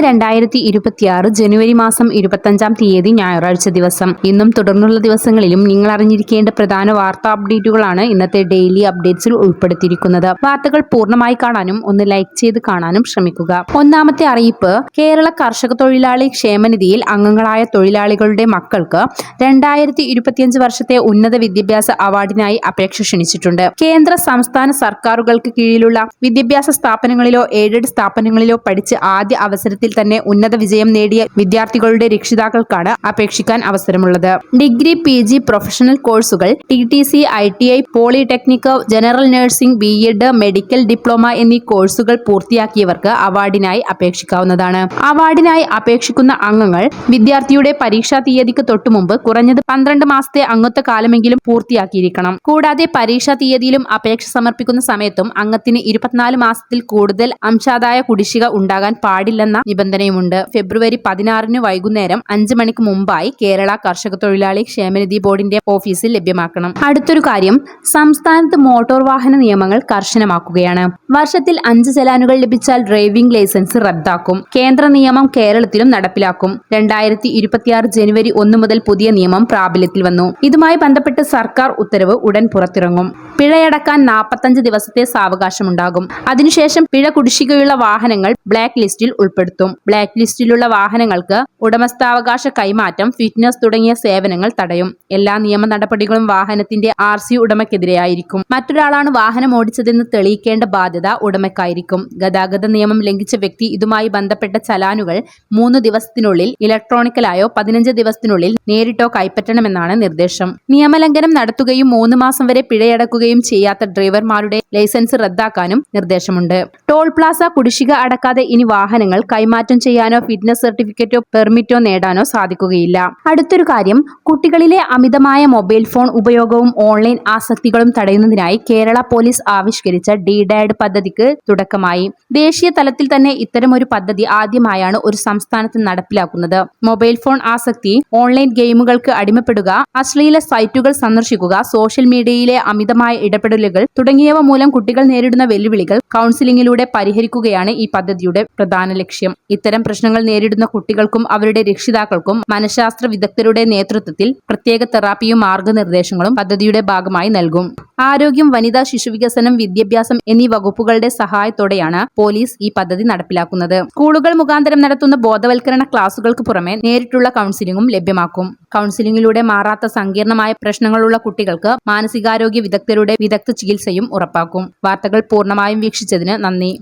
ഇന്ന് രണ്ടായിരത്തി ഇരുപത്തിയാറ് ജനുവരി മാസം ഇരുപത്തഞ്ചാം തീയതി ഞായറാഴ്ച ദിവസം. ഇന്നും തുടർന്നുള്ള ദിവസങ്ങളിലും നിങ്ങൾ അറിഞ്ഞിരിക്കേണ്ട പ്രധാന വാർത്താ അപ്ഡേറ്റുകളാണ് ഇന്നത്തെ ഡെയിലി അപ്ഡേറ്റ്സിൽ ഉൾപ്പെടുത്തിയിരിക്കുന്നത്. വാർത്തകൾ പൂർണമായി കാണാനും ഒന്ന് ലൈക്ക് ചെയ്ത് കാണാനും ശ്രമിക്കുക. ഒന്നാമത്തെ അറിയിപ്പ് കേരള കർഷക തൊഴിലാളി ക്ഷേമനിധിയിൽ അംഗങ്ങളായ തൊഴിലാളികളുടെ മക്കൾക്ക് രണ്ടായിരത്തി ഇരുപത്തിയഞ്ച് വർഷത്തെ ഉന്നത വിദ്യാഭ്യാസ അവാർഡിനായി അപേക്ഷ ക്ഷണിച്ചിട്ടുണ്ട്. കേന്ദ്ര സംസ്ഥാന സർക്കാരുകൾക്ക് കീഴിലുള്ള വിദ്യാഭ്യാസ സ്ഥാപനങ്ങളിലോ എയ്ഡഡ് സ്ഥാപനങ്ങളിലോ പഠിച്ച് ആദ്യ അവസരത്തിൽ തന്നെ ഉന്നത വിജയം നേടിയ വിദ്യാർത്ഥികളുടെ രക്ഷിതാക്കൾക്കാണ് അപേക്ഷിക്കാൻ അവസരമുള്ളത്. ഡിഗ്രി പി ജി പ്രൊഫഷണൽ കോഴ്സുകൾ T T C I T I polytechnic general nursing B Ed medical diploma എന്നീ കോഴ്സുകൾ പൂർത്തിയാക്കിയവർക്ക് അവാർഡിനായി അപേക്ഷിക്കാവുന്നതാണ്. അവാർഡിനായി അപേക്ഷിക്കുന്ന അംഗങ്ങൾ വിദ്യാർത്ഥിയുടെ പരീക്ഷാ തീയതിക്ക് തൊട്ടു മുമ്പ് കുറഞ്ഞത് പന്ത്രണ്ട് മാസത്തെ അംഗത്വ കാലമെങ്കിലും പൂർത്തിയാക്കിയിരിക്കണം. കൂടാതെ പരീക്ഷാ തീയതിയിലും അപേക്ഷ സമർപ്പിക്കുന്ന സമയത്തും അംഗത്തിന് ഇരുപത്തിനാല് മാസത്തിൽ കൂടുതൽ അംശാദായ കുടിശ്ശിക ഉണ്ടാകാൻ പാടില്ലെന്ന നിബന്ധനയുമുണ്ട്. ഫെബ്രുവരി പതിനാറിന് വൈകുന്നേരം അഞ്ച് മണിക്ക് മുമ്പായി കേരള കർഷക തൊഴിലാളി ക്ഷേമനിധി ബോർഡിന്റെ ഓഫീസിൽ ലഭ്യമാക്കണം. അടുത്തൊരു കാര്യം സംസ്ഥാനത്ത് മോട്ടോർ വാഹന നിയമങ്ങൾ കർശനമാക്കുകയാണ്. വർഷത്തിൽ അഞ്ച് ചെലാനുകൾ ലഭിച്ചാൽ ഡ്രൈവിംഗ് ലൈസൻസ് റദ്ദാക്കും. കേന്ദ്ര നിയമം കേരളത്തിലും നടപ്പിലാക്കും. രണ്ടായിരത്തി ഇരുപത്തിയാറ് ജനുവരി ഒന്ന് മുതൽ പുതിയ നിയമം പ്രാബല്യത്തിൽ വന്നു. ഇതുമായി ബന്ധപ്പെട്ട് സർക്കാർ ഉത്തരവ് ഉടൻ പുറത്തിറങ്ങും. പിഴയടക്കാൻ നാൽപ്പത്തഞ്ച് ദിവസത്തെ സാവകാശമുണ്ടാകും. അതിനുശേഷം പിഴ കുടിശ്ശികയുള്ള വാഹനങ്ങൾ ബ്ലാക്ക് ലിസ്റ്റിൽ ഉൾപ്പെടുത്തും. ബ്ലാക്ക് ലിസ്റ്റിലുള്ള വാഹനങ്ങൾക്ക് ഉടമസ്ഥാവകാശ കൈമാറ്റം ഫിറ്റ്നസ് തുടങ്ങിയ സേവനങ്ങൾ തടയും. എല്ലാ നിയമ നടപടികളും വാഹനത്തിന്റെ ആർ സി ഉടമയ്ക്കെതിരെയായിരിക്കും മറ്റൊരാളാണ് വാഹനം ഓടിച്ചതെന്ന് തെളിയിക്കേണ്ട ബാധ്യത ഉടമയ്ക്കായിരിക്കും. ഗതാഗത നിയമം ലംഘിച്ച വ്യക്തി ഇതുമായി ബന്ധപ്പെട്ട ചലാനുകൾ മൂന്ന് ദിവസത്തിനുള്ളിൽ ഇലക്ട്രോണിക്കലായോ പതിനഞ്ച് ദിവസത്തിനുള്ളിൽ നേരിട്ടോ കൈപ്പറ്റണമെന്നാണ് നിർദ്ദേശം. നിയമലംഘനം നടത്തുകയും മൂന്ന് മാസം വരെ പിഴയടക്കുകയും ചെയ്യാത്ത ഡ്രൈവർമാരുടെ ലൈസൻസ് റദ്ദാക്കാനും നിർദ്ദേശമുണ്ട്. ടോൾ പ്ലാസ കുടിശ്ശിക അടക്കാതെ ഇനി വാഹനങ്ങൾ കൈമാറ്റം ചെയ്യാനോ ഫിറ്റ്നസ് സർട്ടിഫിക്കറ്റോ പെർമിറ്റോ നേടാനോ സാധിക്കുകയില്ല. അടുത്തൊരു കാര്യം കുട്ടികളിലെ അമിതമായ മൊബൈൽ ഫോൺ ഉപയോഗവും ഓൺലൈൻ ആസക്തികളും തടയുന്നതിനായി കേരള പോലീസ് ആവിഷ്കരിച്ച ഡി ഡാഡ് പദ്ധതിക്ക് തുടക്കമായി. ദേശീയ തലത്തിൽ തന്നെ ഇത്തരമൊരു പദ്ധതി ആദ്യമായാണ് ഒരു സംസ്ഥാനത്ത് നടപ്പിലാക്കുന്നത്. മൊബൈൽ ഫോൺ ആസക്തി ഓൺലൈൻ ഗെയിമുകൾക്ക് അടിമപ്പെടുക അശ്ലീല സൈറ്റുകൾ സന്ദർശിക്കുക സോഷ്യൽ മീഡിയയിലെ അമിതമായ ഇടപെടലുകൾ തുടങ്ങിയവ മൂലം കുട്ടികൾ നേരിടുന്ന വെല്ലുവിളികൾ കൗൺസിലിംഗിലൂടെ പരിഹരിക്കുകയാണ് ഈ പദ്ധതിയുടെ പ്രധാന ലക്ഷ്യം. ഇത്തരം പ്രശ്നങ്ങൾ നേരിടുന്ന കുട്ടികൾക്കും അവരുടെ രക്ഷിതാക്കൾക്കും മനഃശാസ്ത്ര വിദഗ്ധരുടെ നേതൃത്വത്തിൽ പ്രത്യേക തെറാപ്പിയും മാർഗനിർദ്ദേശങ്ങളും പദ്ധതിയുടെ ഭാഗമായി നൽകും. ആരോഗ്യം വനിതാ ശിശുവികസനം വിദ്യാഭ്യാസം എന്നീ വകുപ്പുകളുടെ സഹായത്തോടെയാണ് പോലീസ് ഈ പദ്ധതി നടപ്പിലാക്കുന്നത്. സ്കൂളുകൾ മുഖാന്തരം നടത്തുന്ന ബോധവൽക്കരണ ക്ലാസുകൾക്ക് പുറമെ നേരിട്ടുള്ള കൗൺസിലിംഗും ലഭ്യമാക്കും. കൗൺസിലിംഗിലൂടെ മാറാത്ത സങ്കീർണമായ പ്രശ്നങ്ങളുള്ള കുട്ടികൾക്ക് മാനസികാരോഗ്യ വിദഗ്ധരുടെ വിദഗ്ധ ചികിത്സയും ഉറപ്പാക്കും. വാർത്തകൾ പൂർണമായും വീക്ഷിച്ചതിന് നന്ദി.